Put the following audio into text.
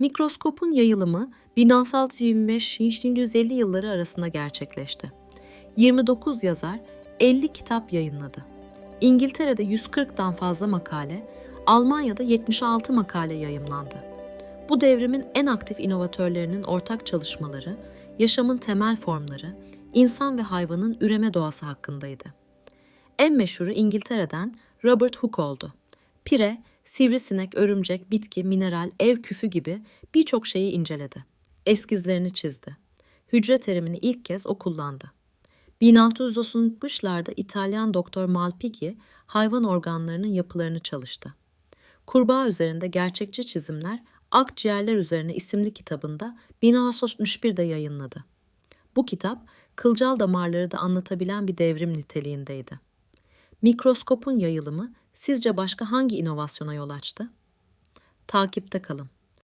Mikroskopun yayılımı 1625-1750 yılları arasında gerçekleşti. 29 yazar 50 kitap yayınladı. İngiltere'de 140'tan fazla makale, Almanya'da 76 makale yayımlandı. Bu devrimin en aktif inovatörlerinin ortak çalışmaları, yaşamın temel formları, insan ve hayvanın üreme doğası hakkındaydı. En meşhuru İngiltere'den Robert Hooke oldu. Pire, sivrisinek, örümcek, bitki, mineral, ev küfü gibi birçok şeyi inceledi. Eskizlerini çizdi. Hücre terimini ilk kez o kullandı. 1660'larda İtalyan doktor Malpighi hayvan organlarının yapılarını çalıştı. Kurbağa üzerinde gerçekçi çizimler Akciğerler Üzerine isimli kitabında 1961'de yayınladı. Bu kitap kılcal damarları da anlatabilen bir devrim niteliğindeydi. Mikroskopun yayılımı sizce başka hangi inovasyona yol açtı? Takipte kalın.